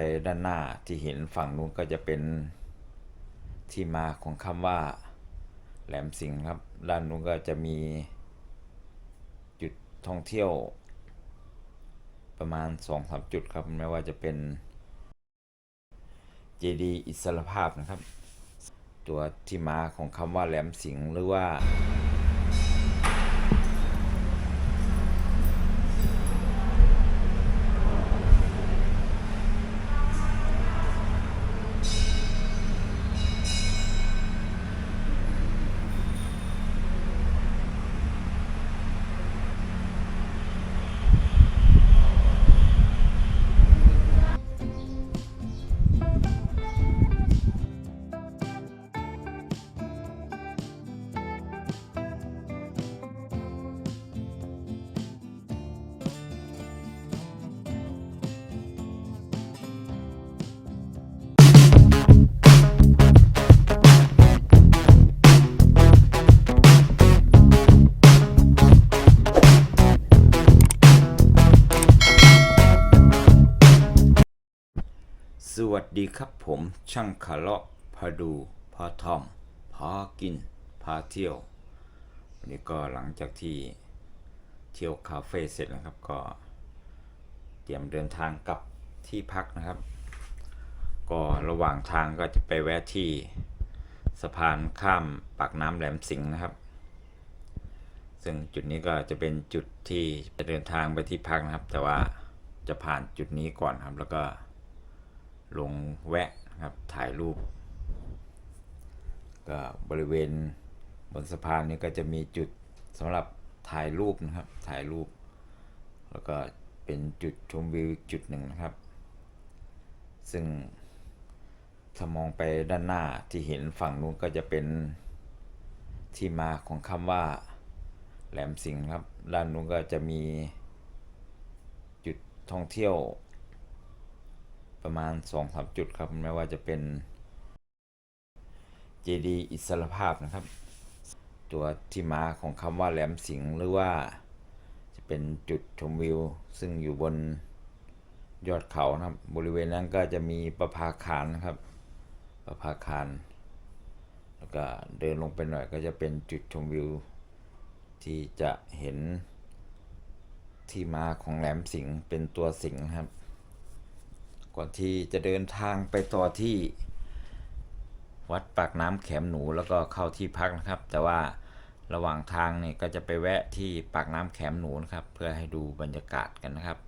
ไปด้านหน้าที่เห็นฝั่งนู้นก็จะเป็นที่มาของคำว่า แหลมสิงห์ครับ ด้านนู้นก็จะมีจุดท่องเที่ยว ประมาณ2องสามจุดครับ ไม่ว่าจะเป็นเจดีย์อิสรภาพนะครับ ตัวที่มาของคำว่าแหลมสิงห์หรือว่า ดีครับผมช่างคาเลาะพาดูพาทอมพากินพาเที่ยววันนี้ก็หลังจากที่เที่ยวคาเฟ่เสร็จนะครับก็เตรียมเดินทางกลับที่พักนะครับ ก็ระหว่างทางก็จะไปแวะที่สะพานข้ามปากน้ำแหลมสิงห์นะครับ ซึ่งจุดนี้ก็จะเป็นจุดที่จะเดินทางไปที่พักนะครับ แต่ว่าจะผ่านจุดนี้ก่อนครับแล้วก็ ลงแวะครับถ่ายรูป ก็บริเวณบนสะพานนี้ก็จะมีจุดสำหรับถ่ายรูปนะครับถ่ายรูป แล้วก็เป็นจุดชมวิวจุดหนึ่งนะครับ ซึ่งถ้ามองไปด้านหน้าที่เห็นฝั่งนู้นก็จะเป็นที่มาของคำว่าแหลมสิงห์ครับ ด้านนู้นก็จะมีจุดท่องเที่ยว ประมาณ2อสามจุดครับไม่ว่าจะเป็นเจดีอิสรภาพนะครับ ตัวที่มาของคำว่าแหลมสิงห์หรือว่าจะเป็นจุดชมวิว ซึ่งอยู่บนยอดเขานะครับ บริเวณนั้นก็จะมีประภาคารนะครับ ประภาคาร แล้วก็เดินลงไปหน่อยก็จะเป็นจุดชมวิว ที่จะเห็นที่มาของแหลมสิงห์เป็นตัวสิงห์ครับ ก่อนที่จะเดินทางไปต่อที่วัดปากน้ำแขมหนูแล้วก็เข้าที่พักนะครับ แต่ว่าระหว่างทางเนี่ยก็จะไปแวะที่ปากน้ำแขมหนูนะครับ เพื่อให้ดูบรรยากาศกันนะครับ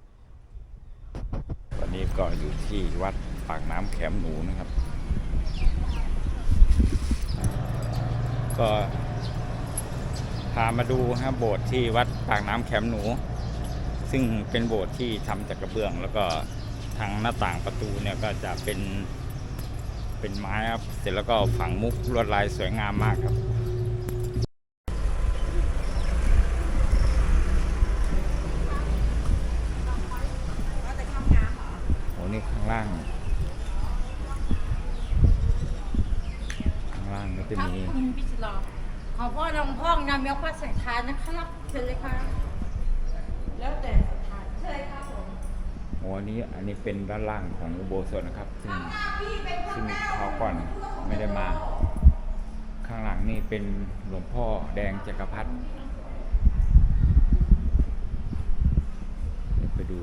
วันนี้ก็อยู่ที่วัดปากน้ำแขมหนูนะครับ ก็พามาดูครับโบสถ์ที่วัดปากน้ำแขมหนู ซึ่งเป็นโบสถ์ที่ทำจากกระเบื้องแล้วก็ ทางหน้าต่างประตูเนี่ยก็จะเป็นเป็นไม้ครับ เสร็จแล้วก็ฝังมุกลวดลายสวยงามมากครับ โอ้นี่ข้างล่าง ข้างล่างก็จะ ครับ มี คุณพิชรอขอพ่อรองพ่องนำยกพระสังฆทานนะครับเชิญเลยค่ะ แล้วแต่ศรัทธาเชิญครับผม โอ้อันนี้อันนี้ เป็นด้านล่างของอุโบสถนะครับ ซึ่งซึ่งเขาวก่อนไม่ได้มา ข้างหลังนี่เป็นหลวงพ่อแดงจักรพรรดิเดี๋ยวไปดู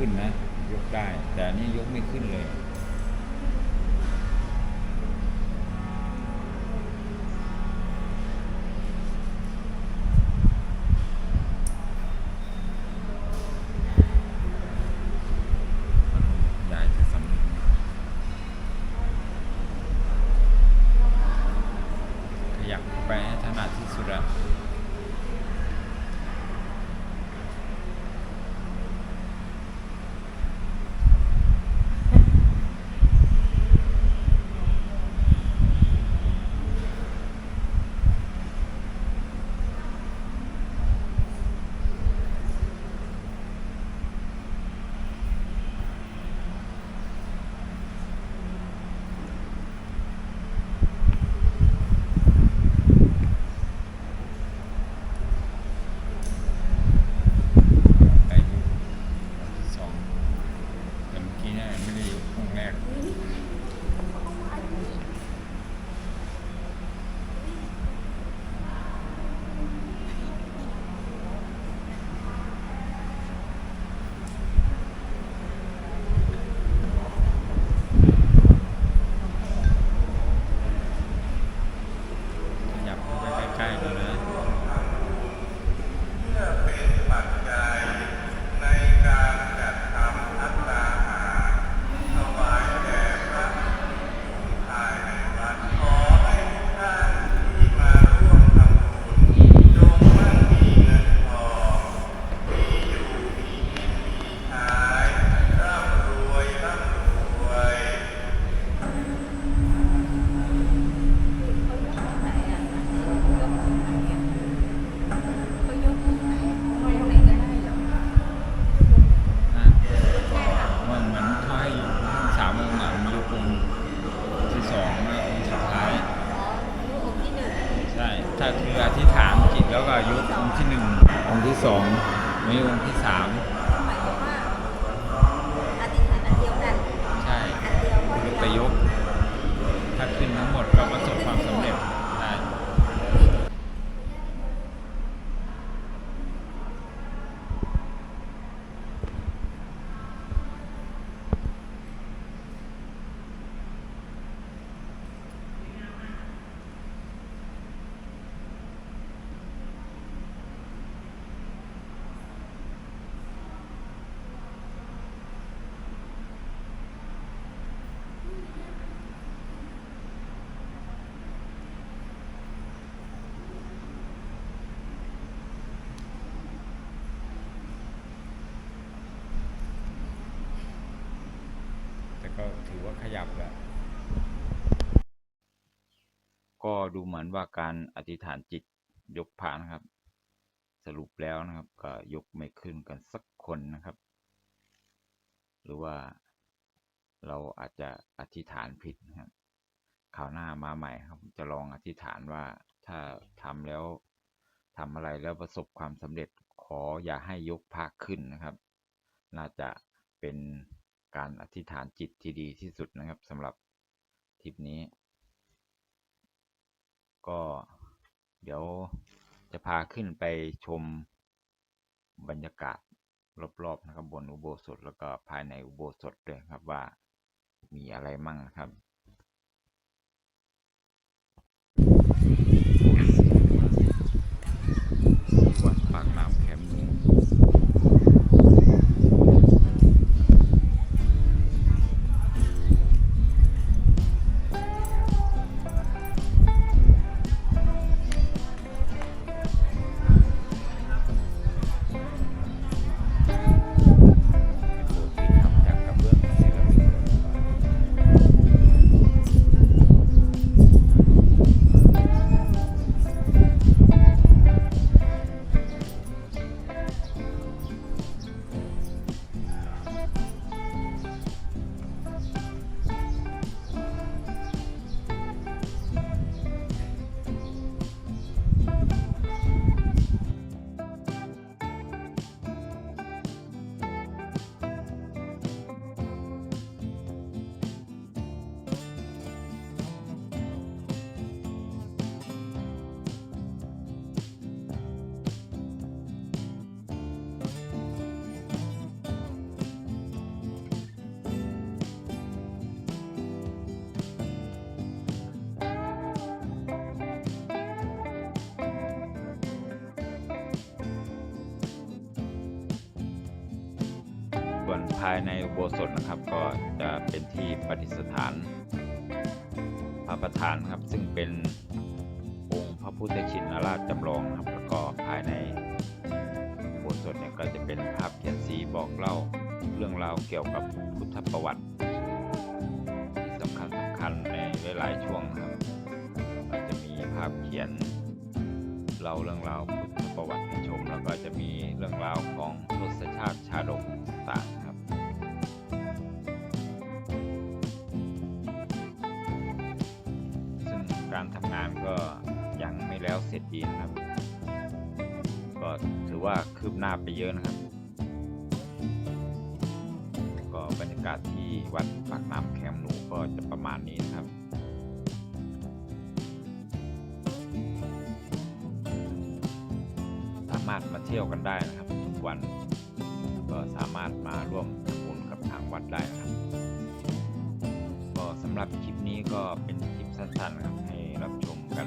ขึ้นนะ ยกได้ แต่อันนี้ยกไม่ขึ้นเลยย คืออธิษฐานจิตแล้วก็ยกองค์ที่หนึ่งองค์ที่สองไม่องค์ที่สามใช่คือไปยก ถ้าขึ้นทั้งหมดก็ประสบความสำเร็จได้ แต่ก็ ถือว่าขยับแล้ว ก็ดูเหมือนว่าการอธิษฐานจิตยกพระนะครับ สรุปแล้วนะครับ ก็ยกไม่ขึ้นกันสักคนนะครับ หรือว่าเราอาจจะอธิษฐานผิดนะครับคราวหน้ามาใหม่ครับ จะลองอธิษฐานว่าถ้าทำแล้วทำอะไรแล้วประสบความสำเร็จขออย่าให้ยกพระขึ้นนะครับ น่าจะเป็น การอธิษฐานจิตที่ดีที่สุดนะครับสำหรับทริปนี้ ก็เดี๋ยวจะพาขึ้นไปชมบรรยากาศรอบๆนะครับบนอุโบสถแล้วก็ภายในอุโบสถด้วยครับว่ามีอะไรมั่งนะครับ ภายในอุโบสถนะครับ ก็จะเป็นที่ประดิษฐานพระประธานครับ ซึ่งเป็นองค์พระพุทธชินราชจำลองครับแล้วก็ภายในอุโบสถเนี่ยก็จะเป็นภาพเขียนสีบอกเล่าเรื่องราวเกี่ยวกับพุทธประวัติที่สำคัญสำคัญในหลายๆช่วงครับก็จะมีภาพเขียนเล่าเรื่องราวพุทธประวัติให้ชม แล้วก็จะมีเรื่องราวของทศชาติชาดกต่าง แล้วเสร็จดีนะครับ ก็ถือว่าคืบหน้าไปเยอะนะครับ ก็บรรยากาศที่วัดปากน้ำแคมหนูก็จะประมาณนี้นะครับสามารถมาเที่ยวกันได้นะครับทุกวันก็สามารถมาร่วมทำบุญกับทางวัดได้นะครับ ก็สำหรับคลิปนี้ก็เป็นคลิปสั้นๆนะครับให้รับชมกัน